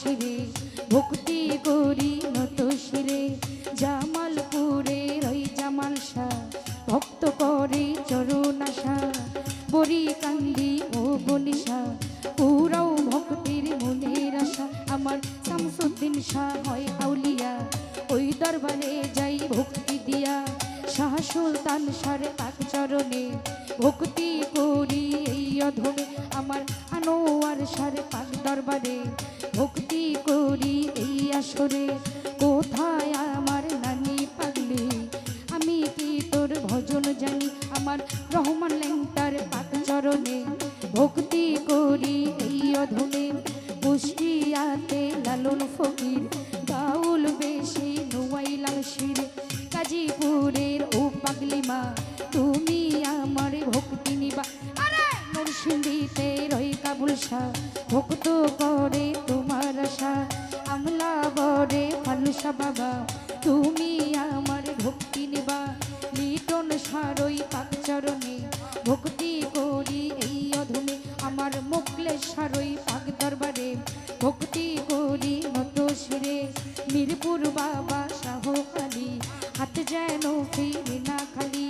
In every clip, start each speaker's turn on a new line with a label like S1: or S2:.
S1: শিরে, ভক্তি করি নত শিরে। জামালপুরে রই জামাল ভক্ত করে চরণ আশা। বরি কান্দি ও বনিশা পুরাও ভক্তির মনের আশা। আমার শামসুদ্দিন শাহ হয় আউলিয়া, ওই দরবারে যাই ভক্তি দিয়া। শাহ সুলতান পাক চরণে ভক্তি করি অধমে আমার আনোয়ার সারে পাক দরবারে। ভক্তি করি এই আসরে, কোথায় আমার নানি পাগলি? আমি কি তোর ভজন জানি? আমার রহমান লেংটার পাক চরণে। ভক্তি করি এই অধমে লালন ফকির। গাউল বেশি গাজীপুরের ও পাগলি মা, তুমি শাহ ভক্ত করে তোমার আশা। আমলা বরে ফালুসা বাবা, তুমি আমার ভক্তি নিবা। লিটন সারই পাক চরণে, ভক্তি করি এই অধমে আমার মুখলে সারই পাক দরবারে, ভক্তি করি মতো শিরে। মিরপুর বাবা শাহ আলী হাত যেন ফিরে না খালি।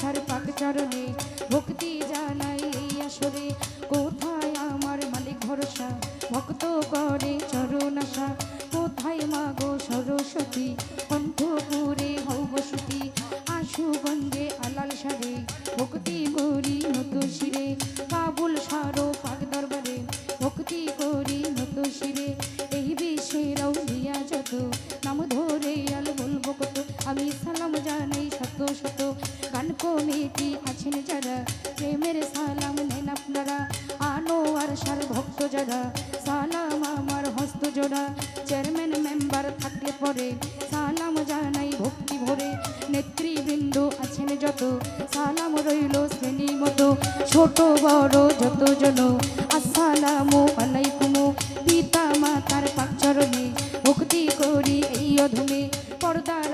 S1: সার পাক চরণে, ভক্তি জানাই আসরে। কোথায় আমার মালিক ভরসা? ভক্ত করে চরণ আশা। কোথায় মাগো সরস্বতী? কণ্ঠপুরে হৌ বসতি। আশুগঞ্জে আলাল সারে। ভক্তি কমিটি আছেন যারা? প্রেমের সালাম নেন আপনারা। আনোয়ার সার ভক্ত যারা। সালাম আমার হস্ত জোড়া। চেয়ারম্যান মেম্বার থাকলে পরে সালাম জানাই ভক্তি ভরে। নেতৃবৃন্দ আছেন যত। সালাম রইল শ্রেণি মতো। ছোট, বড় যত জন। আসসালামু আলাইকুম। পিতা মাতার পাক ভক্তি করি এই অধমে। পর্দারের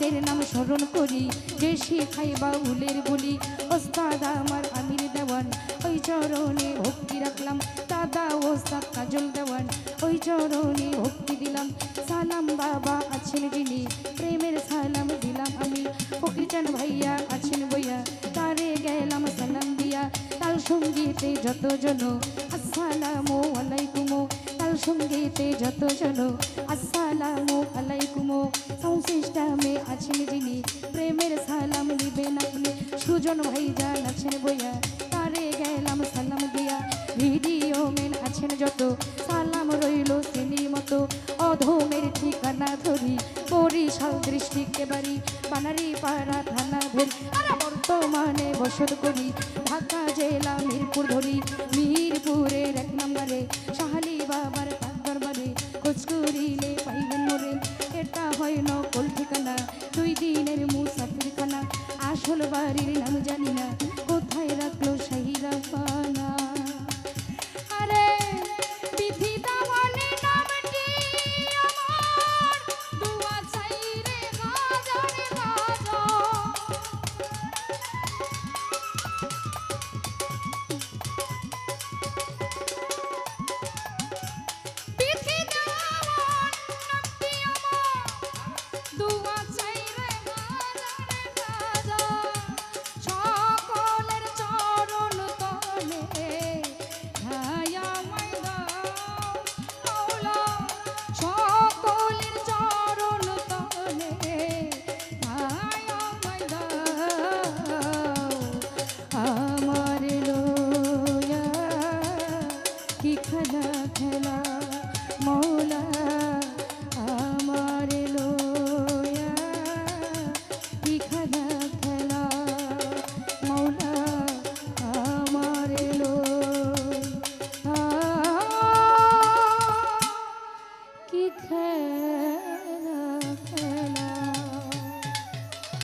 S1: ওস্তাদের নাম স্মরণ করি, যে শিখাইবা উলের বলি, ওস্তাদ আমার আমির দেওয়ান, ওই চরণে ভক্তি রাখলাম, দাদা ওস্তাদ কাজল দেওয়ান, ওই চরণে ভক্তি দিলাম, সালাম বাবা আছেন যিনি, প্রেমের সালাম দিলাম আমি ফকিরচান ভাইয়া আছেন বইয়া, তারে গেলাম সালাম দিয়া, তার সঙ্গীতে যত জন আসসালামু আলাইকুম সঙ্গীতে যত জন, আসসালামু আলাইকুম। সাউন্ড সিস্টেমে আছেন যিনি, প্রেমের সালাম নিবেন আপনি। সুজন ভাইজান আছেন বইয়া, তারে গেলাম সালাম দিয়া। ভিডিও মেন আছেন যত, সালাম রইল তিনি মতো। অধমের ঠিকানা ধরি, বরিশাল দৃষ্টিকে বাড়ি বানারি পাড়া থানা ধরি। বর্তমানে বসত করি, ঢাকা জেলা মিরপুর ধরি। মিরপুরের এক নম্বরে শাহালি দিনের মুসাফির খানা আসল বাড়ির নাম জানি না।